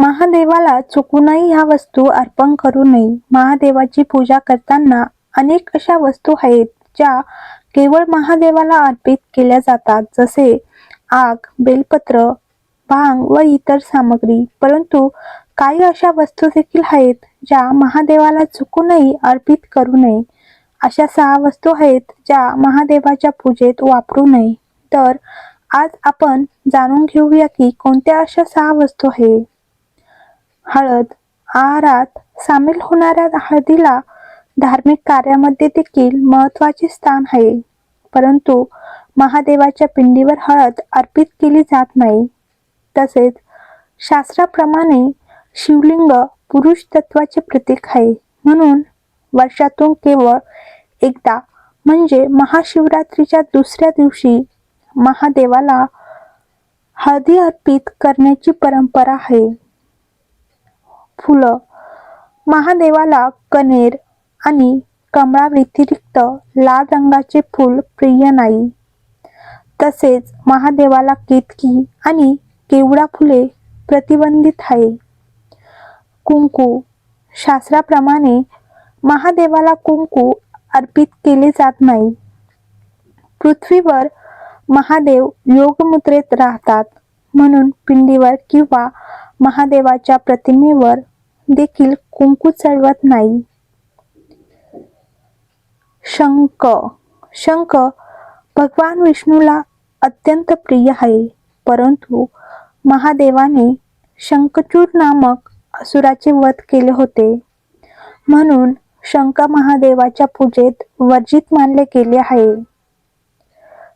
महादेवाला चुकूनही ह्या वस्तू अर्पण करू नये. महादेवाची पूजा करताना अनेक अशा वस्तू आहेत ज्या केवळ महादेवाला अर्पित केल्या जातात जसे आग बेलपत्र भांग व इतर सामग्री. परंतु काही अशा वस्तू देखील आहेत ज्या महादेवाला चुकूनही अर्पित करू नये. अशा सहा वस्तू आहेत ज्या महादेवाच्या पूजेत वापरू नये. तर आज आपण जाणून घेऊया की कोणत्या अशा सहा वस्तू आहेत. हळद आहारात सामील होणाऱ्या हळदीला धार्मिक कार्यामध्ये देखील महत्त्वाचे स्थान आहे. परंतु महादेवाच्या पिंडीवर हळद अर्पित केली जात नाही. तसेच शास्त्राप्रमाणे शिवलिंग पुरुष तत्वाचे प्रतीक आहे. म्हणून वर्षातून केवळ एकदा म्हणजे महाशिवरात्रीच्या दुसऱ्या दिवशी महादेवाला हळदी अर्पित करण्याची परंपरा आहे. फुलं. महादेवाला कनेर आणि कमळा व्यतिरिक्त लाल रंगाचे फूल प्रिय नाही. तसेच महादेवाला केतकी आणि केवडा फुले प्रतिबंधित आहे. कुंकू. शास्त्राप्रमाणे महादेवाला कुंकू अर्पित केले जात नाही. पृथ्वीवर महादेव योगमुद्रेत राहतात म्हणून पिंडीवर किंवा महादेवाच्या प्रतिमेवर देखील कुंकू चढवत नाही. शंख. शंख भगवान विष्णूला अत्यंत प्रिय आहे. परंतु महादेवाने शंखचूर नामक असुराचे वध केले होते. म्हणून शंख महादेवाच्या पूजेत वर्जित मानले गेले आहे.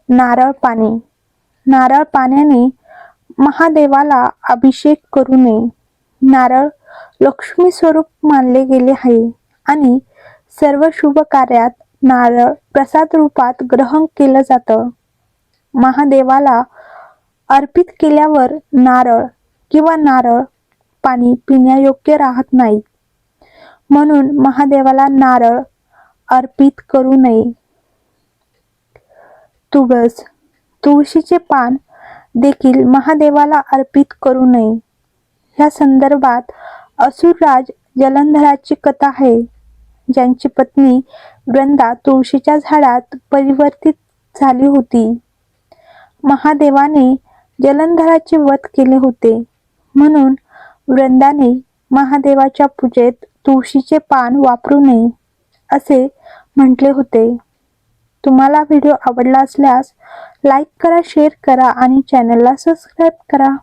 नारळ पाणी. नारळ पाण्याने महादेवाला अभिषेक करू नये. नारळ लक्ष्मी स्वरूप मानले गेले आहे. आणि सर्व शुभ कार्यात नारळ प्रसाद रूपात ग्रहण केलं जातं. महादेवाला अर्पित केल्यावर नारळ किंवा नारळ पाणी पिण्यायोग्य राहत नाही. म्हणून महादेवाला नारळ अर्पित करू नये. तुळस तुळशीचे पान देखील महादेवाला अर्पित करू नये. ह्या संदर्भात असुरराज जलंधराची कथा आहे. ज्यांची पत्नी वृंदा तुळशीच्या झाडात परिवर्तित झाली होती. महादेवाने जलंधराचे वध केले होते. म्हणून वृंदाने महादेवाच्या पूजेत तुळशीचे पान वापरू नये असे म्हटले होते. तुम्हाला व्हिडिओ आवडला असल्यास लाईक करा शेअर करा आणि चॅनलला सबस्क्राईब करा.